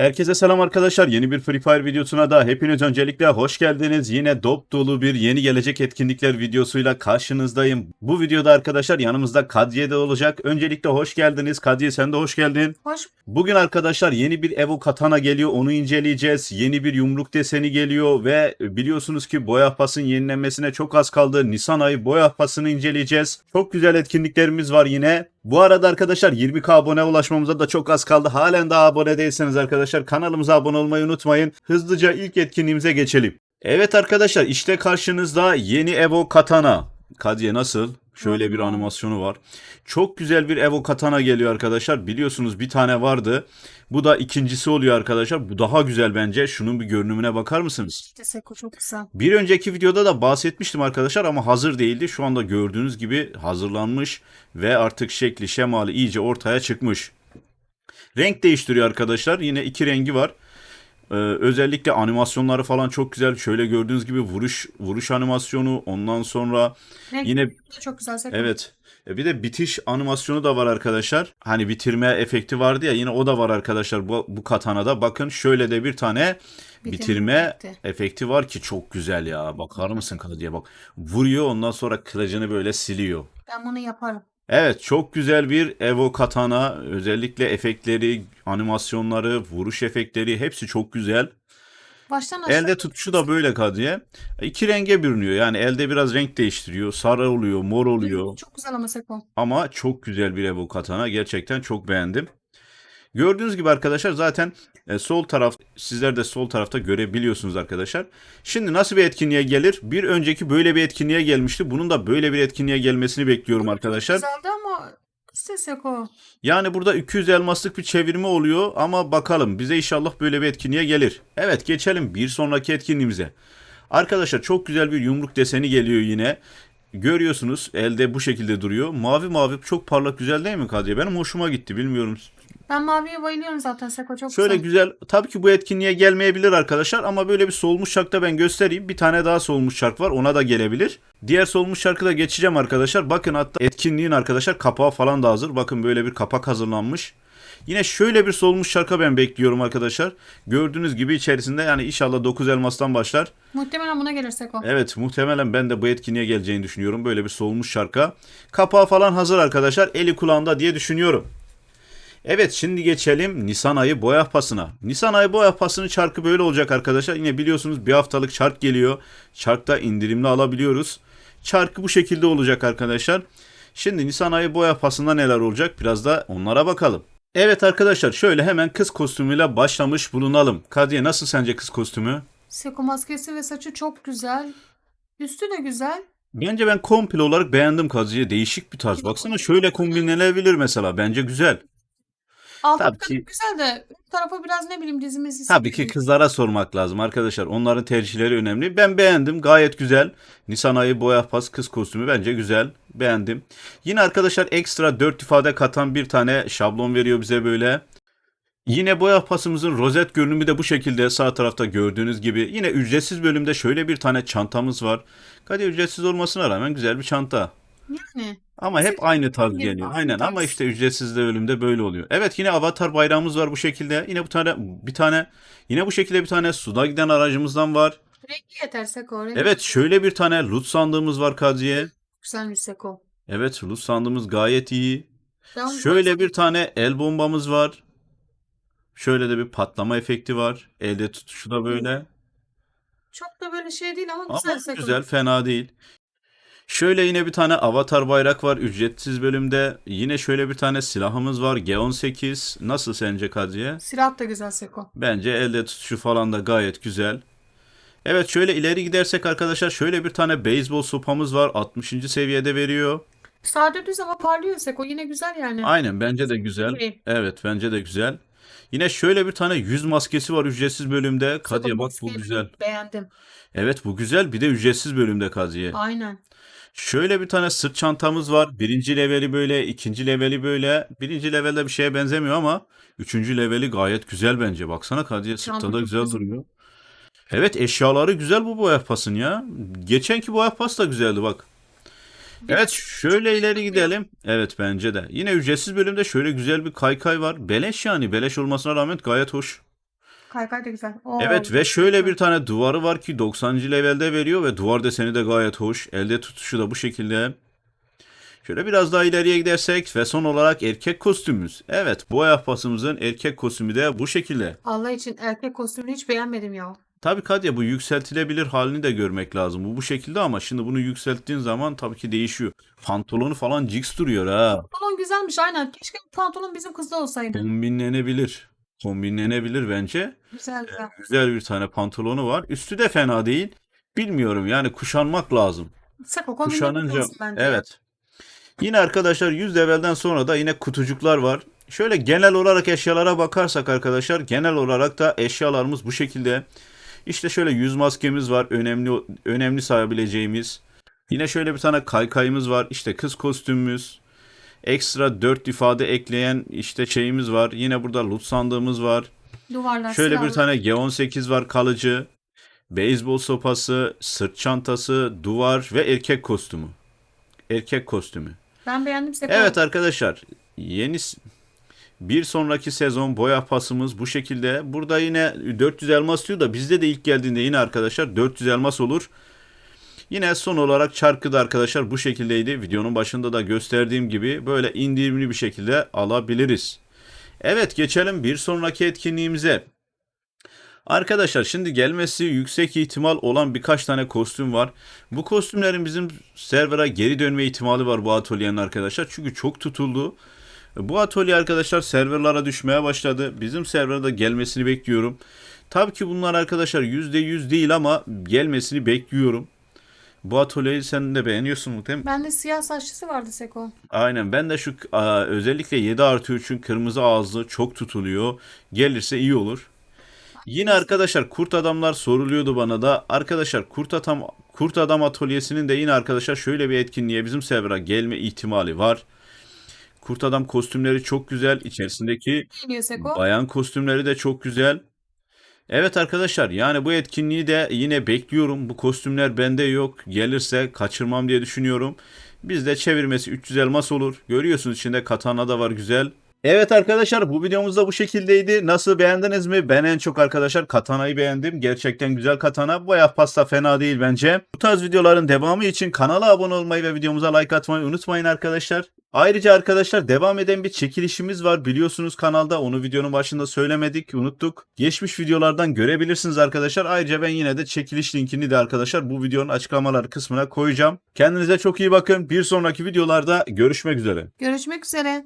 Herkese selam arkadaşlar. Yeni bir Free Fire videosuna da hepiniz öncelikle hoş geldiniz. Yine dop dolu bir yeni gelecek etkinlikler videosuyla karşınızdayım. Bu videoda arkadaşlar yanımızda Kadriye de olacak. Öncelikle hoş geldiniz. Kadriye sen de hoş geldin. Hoş Bugün arkadaşlar yeni bir Evo Katana geliyor. Onu inceleyeceğiz. Yeni bir yumruk deseni geliyor ve biliyorsunuz ki boya pasın yenilenmesine çok az kaldı. Nisan ayı boya pasını inceleyeceğiz. Çok güzel etkinliklerimiz var yine. Bu arada arkadaşlar 20k abone ulaşmamıza da çok az kaldı. Halen daha abone değilseniz arkadaşlar kanalımıza abone olmayı unutmayın. Hızlıca ilk etkinliğimize geçelim. Evet arkadaşlar işte karşınızda yeni Evo Katana. Kadriye nasıl? Şöyle bir animasyonu var. Çok güzel bir Evo Katana geliyor arkadaşlar. Biliyorsunuz bir tane vardı. Bu da ikincisi oluyor arkadaşlar. Bu daha güzel bence. Şunun bir görünümüne bakar mısınız? işte Seko çok güzel. Bir önceki videoda da bahsetmiştim arkadaşlar ama hazır değildi. Şu anda gördüğünüz gibi hazırlanmış ve artık şekli şemali iyice ortaya çıkmış. Renk değiştiriyor arkadaşlar. Yine iki rengi var. Ee, özellikle animasyonları falan çok güzel. Şöyle gördüğünüz gibi vuruş vuruş animasyonu. Ondan sonra Renk yine çok güzel Seko. Evet. E Bir de bitiş animasyonu da var arkadaşlar. Hani bitirme efekti vardı ya yine o da var arkadaşlar bu, bu katanada. Bakın şöyle de bir tane Bitirme bitirme efekti. efekti var ki çok güzel ya. Bakar mısın Kadıya bak. Vuruyor ondan sonra kılıcını böyle siliyor. Ben bunu yaparım. Evet çok güzel bir Evo Katana. Özellikle efektleri, animasyonları, vuruş efektleri hepsi çok güzel. Baştan aşağı. Elde tutuşu da böyle Kadıya. İki renge bürünüyor. Yani elde biraz renk değiştiriyor. Sarı oluyor, mor oluyor. Çok güzel ama Seko. Ama çok güzel bir Evo Katana. Gerçekten çok beğendim. Gördüğünüz gibi arkadaşlar zaten e, sol taraf sizler de sol tarafta görebiliyorsunuz arkadaşlar. Şimdi nasıl bir etkinliğe gelir? Bir önceki böyle bir etkinliğe gelmişti. Bunun da böyle bir etkinliğe gelmesini bekliyorum arkadaşlar. Güzeldi ama işte Seko. Yani burada 200 elmaslık bir çevirme oluyor ama bakalım bize inşallah böyle bir etkinliğe gelir. Evet geçelim bir sonraki etkinliğimize. Arkadaşlar çok güzel bir yumruk deseni geliyor yine. Görüyorsunuz elde bu şekilde duruyor. Mavi mavi çok parlak güzel değil mi Kadriye? Benim hoşuma gitti bilmiyorum. Ben maviye bayılıyorum zaten Seko çok Şöyle güzel. güzel. Tabii ki bu etkinliğe gelmeyebilir arkadaşlar ama böyle bir solmuş şarkı da ben göstereyim. Bir tane daha solmuş şark var. Ona da gelebilir. Diğer solmuş şarkı da geçeceğim arkadaşlar. Bakın hatta etkinliğin arkadaşlar kapağı falan da hazır. Bakın böyle bir kapak hazırlanmış. Yine şöyle bir solmuş şarkı ben bekliyorum arkadaşlar. Gördüğünüz gibi içerisinde yani inşallah 9 elmastan başlar. Muhtemelen buna gelir Seko. Evet muhtemelen ben de bu etkinliğe geleceğini düşünüyorum. Böyle bir solmuş şarkı. Kapağı falan hazır arkadaşlar. Eli kulağında diye düşünüyorum. Evet şimdi geçelim Nisan ayı boya pasına. Nisan ayı boya pasının çarkı böyle olacak arkadaşlar. Yine biliyorsunuz bir haftalık çark geliyor. Çarkta indirimli alabiliyoruz. Çarkı bu şekilde olacak arkadaşlar. Şimdi Nisan ayı boya pasında neler olacak biraz da onlara bakalım. Evet arkadaşlar şöyle hemen kız kostümüyle başlamış bulunalım. Kadriye nasıl sence kız kostümü? Seko maskesi ve saçı çok güzel. Üstü de güzel. Bence ben komple olarak beğendim Kadriye. Değişik bir tarz. Baksana şöyle kombinlenebilir mesela. Bence güzel. Alt Tabii ki- güzel de ön tarafı biraz ne bileyim dizimiz Tabii ki kızlara sormak lazım arkadaşlar. Onların tercihleri önemli. Ben beğendim. Gayet güzel. Nisan ayı boya pas kız kostümü bence güzel. Beğendim. Yine arkadaşlar ekstra 4 ifade katan bir tane şablon veriyor bize böyle. Yine boya pasımızın rozet görünümü de bu şekilde sağ tarafta gördüğünüz gibi. Yine ücretsiz bölümde şöyle bir tane çantamız var. Hadi ücretsiz olmasına rağmen güzel bir çanta. Yani. Ama hep aynı tarz Bir geliyor. Aynen ama işte ücretsiz de bölümde böyle oluyor. Evet yine avatar bayrağımız var bu şekilde. Yine bu tane bir tane yine bu şekilde bir tane suda giden aracımızdan var. Rengi yeter Seko. Rengi Evet şöyle bir tane loot sandığımız var Kadriye. Güzelmiş Seko. Evet loot sandığımız gayet iyi. Ben Şöyle bir tane el bombamız var. Şöyle de bir patlama efekti var. Elde tutuşu da böyle. Çok da böyle şey değil ama güzel Ama güzel fena değil. Şöyle yine bir tane avatar bayrak var ücretsiz bölümde. Yine şöyle bir tane silahımız var. G18. Nasıl sence Kadriye? Silah da güzel Seko. Bence elde tutuşu falan da gayet güzel. Evet şöyle ileri gidersek arkadaşlar şöyle bir tane beyzbol sopamız var. 60. seviyede veriyor. Sade düz ama parlıyor Seko. Yine güzel yani. Aynen bence de güzel. İyi. Evet bence de güzel. Yine şöyle bir tane yüz maskesi var ücretsiz bölümde. Seko Kadriye bak bu maskeyi güzel. Beğendim. Evet bu güzel. Bir de ücretsiz bölümde Kadriye. Aynen. Şöyle bir tane sırt çantamız var. Birinci leveli böyle, ikinci leveli böyle. Birinci levelde bir şeye benzemiyor ama üçüncü leveli gayet güzel bence. Baksana Kadriye sırtta da güzel. duruyor. Evet eşyaları güzel bu boya pasın ya. Geçenki boya pas da güzeldi bak. Evet şöyle ileri gidelim. Evet bence de. Yine ücretsiz bölümde şöyle güzel bir kaykay var. Beleş yani. Beleş olmasına rağmen gayet hoş. Kaykay da güzel. Oo, Evet ve şöyle bir tane duvarı var ki 90. levelde veriyor ve duvar deseni de gayet hoş. Elde tutuşu da bu şekilde. Şöyle biraz daha ileriye gidersek ve son olarak erkek kostümümüz. Evet bu ayak pasımızın erkek kostümü de bu şekilde. Allah için erkek kostümünü hiç beğenmedim ya. Tabii Kadya bu yükseltilebilir halini de görmek lazım. Bu bu şekilde ama şimdi bunu yükselttiğin zaman tabii ki değişiyor. Pantolonu falan jigs duruyor ha. Pantolon güzelmiş aynen. Keşke pantolon bizim kızda olsaydı. Kombinlenebilir. Kombinlenebilir bence. Güzel güzel. Güzel bir tane pantolonu var. Üstü de fena değil. Bilmiyorum yani kuşanmak lazım. Sako Kuşanınca bence. evet. Yine arkadaşlar 100 levelden sonra da yine kutucuklar var. Şöyle genel olarak eşyalara bakarsak arkadaşlar genel olarak da eşyalarımız bu şekilde. İşte şöyle yüz maskemiz var. Önemli önemli sayabileceğimiz. Yine şöyle bir tane kaykayımız var. İşte kız kostümümüz. Ekstra 4 ifade ekleyen işte şeyimiz var. Yine burada loot sandığımız var. Duvarlar Şöyle bir silahlar. tane G18 var kalıcı. Beyzbol sopası, sırt çantası, duvar ve erkek kostümü. Erkek kostümü. Ben beğendim Sako. Evet arkadaşlar yeni bir sonraki sezon boya pasımız bu şekilde. Burada yine 400 elmas diyor da bizde de ilk geldiğinde yine arkadaşlar 400 elmas olur. Yine son olarak çarkı da arkadaşlar bu şekildeydi. Videonun başında da gösterdiğim gibi böyle indirimli bir şekilde alabiliriz. Evet geçelim bir sonraki etkinliğimize. Arkadaşlar şimdi gelmesi yüksek ihtimal olan birkaç tane kostüm var. Bu kostümlerin bizim servera geri dönme ihtimali var bu atölyenin arkadaşlar. Çünkü çok tutuldu. Bu atölye arkadaşlar serverlara düşmeye başladı. Bizim serverda gelmesini bekliyorum. Tabii ki bunlar arkadaşlar %100 değil ama gelmesini bekliyorum. Bu atölyeyi sen de beğeniyorsun değil mi? Bende siyah saçlısı vardı Seko. Aynen ben de şu özellikle 7 artı 3'ün kırmızı ağızlı çok tutuluyor. Gelirse iyi olur. Yine arkadaşlar kurt adamlar soruluyordu bana da. Arkadaşlar kurt adam kurt adam atölyesinin de yine arkadaşlar şöyle bir etkinliğe bizim server'a gelme ihtimali var. Kurt adam kostümleri çok güzel. İçerisindeki. Bayan kostümleri de çok güzel. Evet arkadaşlar yani bu etkinliği de yine bekliyorum. Bu kostümler bende yok. Gelirse kaçırmam diye düşünüyorum. Bizde çevirmesi 300 elmas olur. Görüyorsunuz içinde katana da var güzel. Evet arkadaşlar bu videomuz da bu şekildeydi. Nasıl beğendiniz mi? Ben en çok arkadaşlar katanayı beğendim. Gerçekten güzel katana. Bu ayak pasta fena değil bence. Bu tarz videoların devamı için kanala abone olmayı ve videomuza like atmayı unutmayın arkadaşlar. Ayrıca arkadaşlar devam eden bir çekilişimiz var. Biliyorsunuz kanalda onu videonun başında söylemedik, unuttuk. Geçmiş videolardan görebilirsiniz arkadaşlar. Ayrıca ben yine de çekiliş linkini de arkadaşlar bu videonun açıklamalar kısmına koyacağım. Kendinize çok iyi bakın. Bir sonraki videolarda görüşmek üzere. Görüşmek üzere.